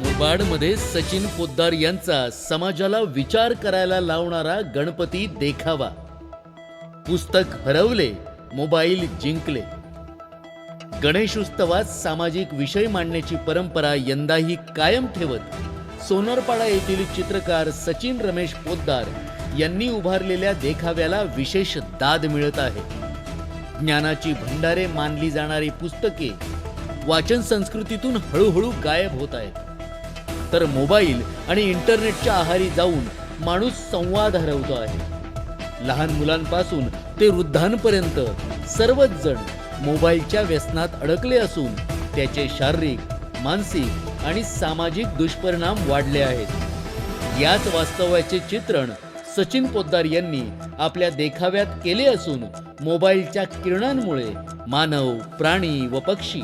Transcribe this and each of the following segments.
मुबाडमध्ये सचिन पोद्दार यांचा समाजाला विचार करायला लावणारा गणपती देखावा. पुस्तक हरवले मोबाईल जिंकले. गणेश उत्सवात सामाजिक विषय मांडण्याची परंपरा यंदाही कायम ठेवत सोनारपाडा येथील चित्रकार सचिन रमेश पोद्दार यांनी उभारलेल्या देखाव्याला विशेष दाद मिळत आहे. ज्ञानाची भंडारे मानली जाणारी पुस्तके वाचन संस्कृतीतून हळूहळू गायब होत आहेत. तर मोबाईल आणि इंटरनेटच्या आहारी जाऊन माणूस संवाद हरवतो आहे. लहान मुलांपासून ते वृद्धांपर्यंत सर्वच जण मोबाईलच्या व्यसनात अडकले असून त्याचे शारीरिक मानसिक आणि सामाजिक दुष्परिणाम वाढले आहेत. याच वास्तवाचे चित्रण सचिन पोद्दार यांनी आपल्या देखाव्यात केले असून मोबाईलच्या किरणांमुळे मानव प्राणी व पक्षी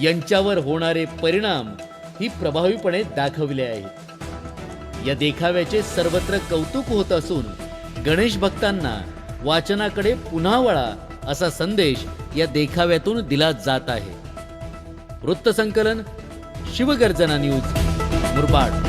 यांच्यावर होणारे परिणाम ही प्रभावीपणे दाखवले आहेत. या देखाव्याचे सर्वत्र कौतुक होत असून गणेश भक्तांना वाचनाकडे पुन्हा वळा असा संदेश या देखाव्यातून दिला जात आहे. वृत्तसंकलन शिवगर्जना न्यूज मुरबाड.